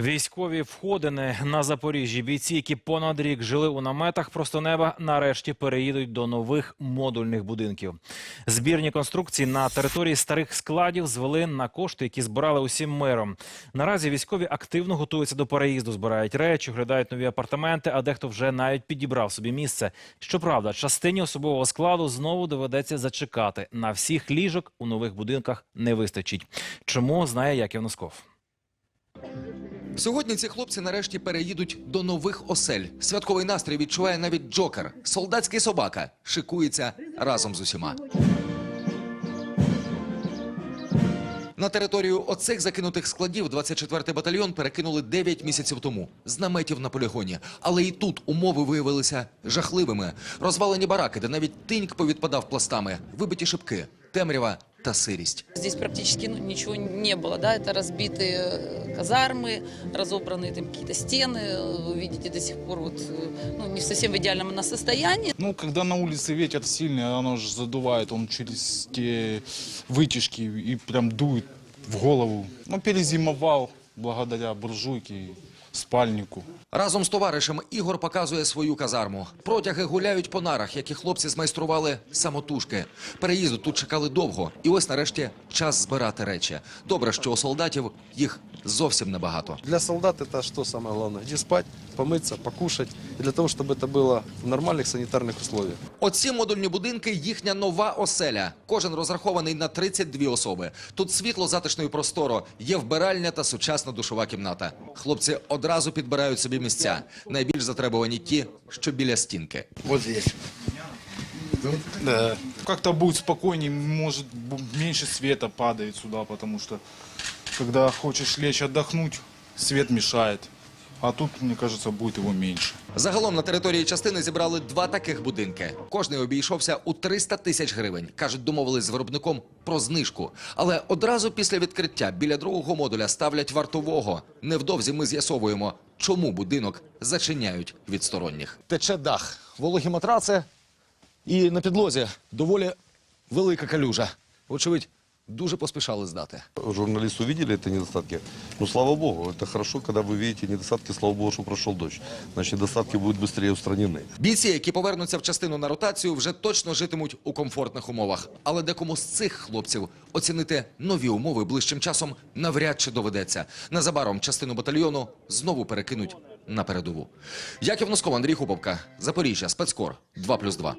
Військові входини на Запоріжжі. Бійці, які понад рік жили у наметах просто неба, нарешті переїдуть до нових модульних будинків. Збірні конструкції на території старих складів звели на кошти, які збирали усім миром. Наразі військові активно готуються до переїзду, збирають речі, оглядають нові апартаменти, а дехто вже навіть підібрав собі місце. Щоправда, частині особового складу знову доведеться зачекати. На всіх ліжок у нових будинках не вистачить. Чому знає Яків Носков? Сьогодні ці хлопці нарешті переїдуть до нових осель. Святковий настрій відчуває навіть Джокер. Солдатський собака шикується разом з усіма. На територію оцих закинутих складів 24-й батальйон перекинули 9 місяців тому з наметів на полігоні. Але і тут умови виявилися жахливими. Розвалені бараки, де навіть тиньк повідпадав пластами, вибиті шибки, темрява та сирість. Здесь практически ну, ничего не было, да, это разбитые э, казармы, разобранные там какие-то стены, вы видите до сих пор вот, э, ну, не совсем в идеальном она состоянии. Ну, когда на улице ветер сильный, оно же задувает, он через те вытяжки и прям дует в голову. Ну, перезимовал благодаря буржуйке и спальнику. Разом з товаришем Ігор показує свою казарму. Протяги гуляють по нарах, які хлопці змайстрували самотужки. Переїзду тут чекали довго, і ось нарешті час збирати речі. Добре, що у солдатів їх зовсім небагато. Для солдат это что самое главное? Иди спать, помыться, покушать. И для того, чтобы это было в нормальных санитарных условиях. Оці модульні будинки їхня нова оселя. Кожен розрахований на 32 особи. Тут світло, затишно і просторо. Є вбиральня та сучасна душова кімната. Хлопці одразу підбирають собі місця. Найбільш затребувані ті, що біля стінки. Ось здесь. Да. Как-то будет спокойнее, может, бу- меньше света падает сюда, потому что когда хочешь лечь отдохнуть, свет мешает. А тут, мне кажется, будет его меньше. Загалом на території частини зібрали два таких будинки. Кожний обійшовся у 300 тисяч гривень. Кажуть, домовились з виробником про знижку. Але одразу після відкриття біля другого модуля ставлять вартового. Невдовзі ми з'ясовуємо, чому будинок зачиняють від сторонніх. тече дах, вологі матраци і на підлозі доволі велика калюжа. Вочевидь, дуже поспішали здати. Журналисты увидели это недостатки. Ну, слава богу, это хорошо, когда вы видите недостатки, слава богу, что прошел дождь. Значит, недостатки будут быстрее устранены. Бійці, які повернуться в частину на ротацію, вже точно житимуть у комфортних умовах. Але декому з цих хлопців оцінити нові умови ближчим часом навряд чи доведеться. Незабаром частину батальйону знову перекинуть на передову. Яків Носков, Андрій Хуповка, Запоріжжя, спецкор 2+,2.